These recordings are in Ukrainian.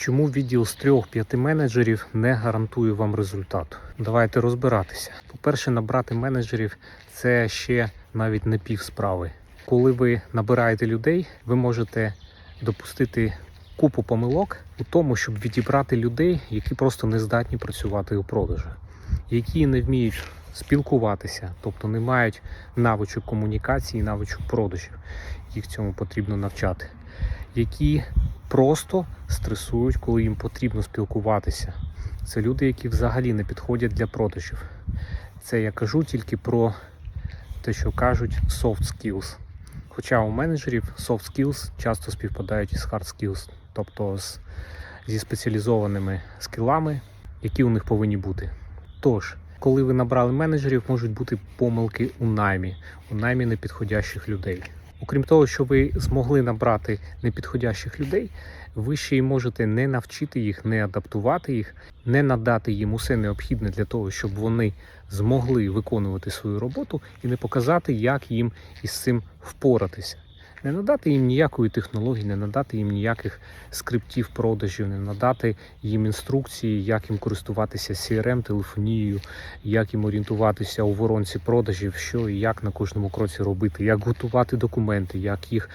Чому відділ з 3-5 менеджерів не гарантує вам результат? Давайте розбиратися. По-перше, набрати менеджерів це ще навіть не пів справи. Коли ви набираєте людей, ви можете допустити купу помилок у тому, щоб відібрати людей, які просто не здатні працювати у продажах, які не вміють спілкуватися, тобто не мають навичок комунікації, навичок продажів. Їх цьому потрібно навчати, які просто стресують, коли їм потрібно спілкуватися. Це люди, які взагалі не підходять для продажів. Це я кажу тільки про те, що кажуть soft skills. Хоча у менеджерів soft skills часто співпадають із hard skills, тобто з, зі спеціалізованими скілами, які у них повинні бути. Тож, коли ви набрали менеджерів, можуть бути помилки у наймі, у наймі непідходящих людей. Окрім того, що ви змогли набрати непідходящих людей, ви ще й можете не навчити їх, не адаптувати їх, не надати їм усе необхідне для того, щоб вони змогли виконувати свою роботу і не показати, як їм із цим впоратися. Не надати їм ніякої технології, не надати їм ніяких скриптів продажів, не надати їм інструкції, як їм користуватися CRM, телефонією, як їм орієнтуватися у воронці продажів, що і як на кожному кроці робити, як готувати документи, як їх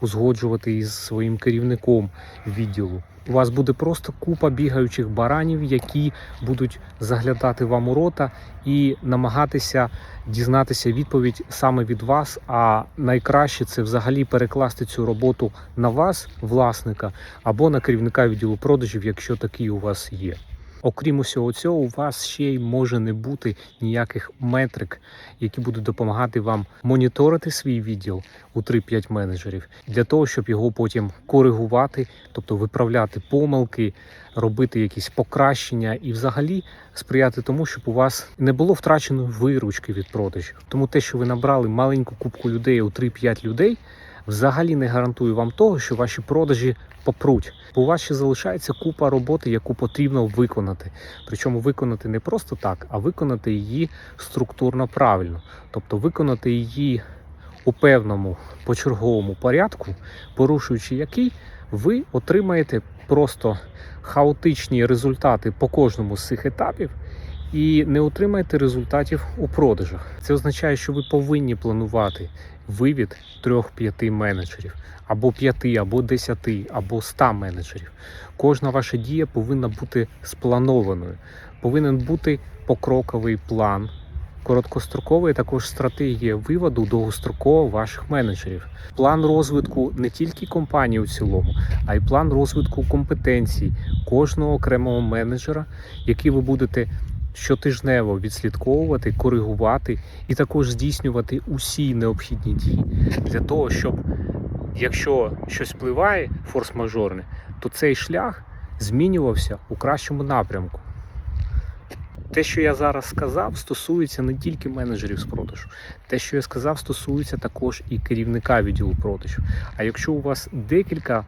узгоджувати із своїм керівником відділу. У вас буде просто купа бігаючих баранів, які будуть заглядати вам у рота і намагатися дізнатися відповідь саме від вас. А найкраще це взагалі перекласти цю роботу на вас, власника, або на керівника відділу продажів, якщо такий у вас є. Окрім усього цього, у вас ще й може не бути ніяких метрик, які будуть допомагати вам моніторити свій відділ у 3-5 менеджерів для того, щоб його потім коригувати, тобто виправляти помилки, робити якісь покращення і взагалі сприяти тому, щоб у вас не було втрачено виручки від продажів. Тому те, що ви набрали маленьку кубку людей у 3-5 людей, взагалі не гарантує вам того, що ваші продажі попруть. Бо у вас ще залишається купа роботи, яку потрібно виконати. Причому виконати не просто так, а виконати її структурно правильно, тобто виконати її у певному почерговому порядку, порушуючи який ви отримаєте просто хаотичні результати по кожному з цих етапів. І не отримаєте результатів у продажах. Це означає, що ви повинні планувати вивід 3-5 менеджерів, або 5, або 10, або 100 менеджерів. Кожна ваша дія повинна бути спланованою. Повинен бути покроковий план, короткостроковий також стратегія виводу довгостроково ваших менеджерів. План розвитку не тільки компанії у цілому, а й план розвитку компетенцій кожного окремого менеджера, який ви будете щотижнево відслідковувати, коригувати і також здійснювати усі необхідні дії для того, щоб якщо щось впливає форс-мажорне, то цей шлях змінювався у кращому напрямку. Те, що я зараз сказав, стосується не тільки менеджерів з продажу. Те, що я сказав, стосується також і керівника відділу продажів. А якщо у вас декілька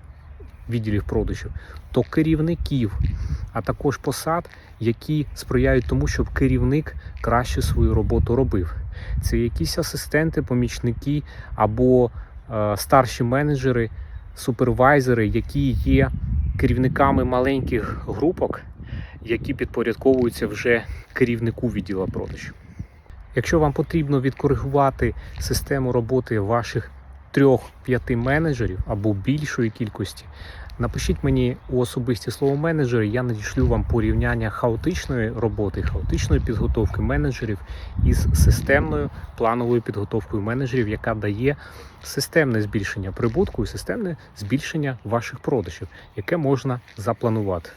відділів продажів, то керівників, а також посад, які сприяють тому, щоб керівник краще свою роботу робив. Це якісь асистенти, помічники або е, старші менеджери, супервайзери, які є керівниками маленьких групок, які підпорядковуються вже керівнику відділу продажів. Якщо вам потрібно відкоригувати систему роботи ваших трьох-п'яти менеджерів або більшої кількості, напишіть мені у особисті слово менеджери, я надішлю вам порівняння хаотичної роботи, хаотичної підготовки менеджерів із системною плановою підготовкою менеджерів, яка дає системне збільшення прибутку і системне збільшення ваших продажів, яке можна запланувати.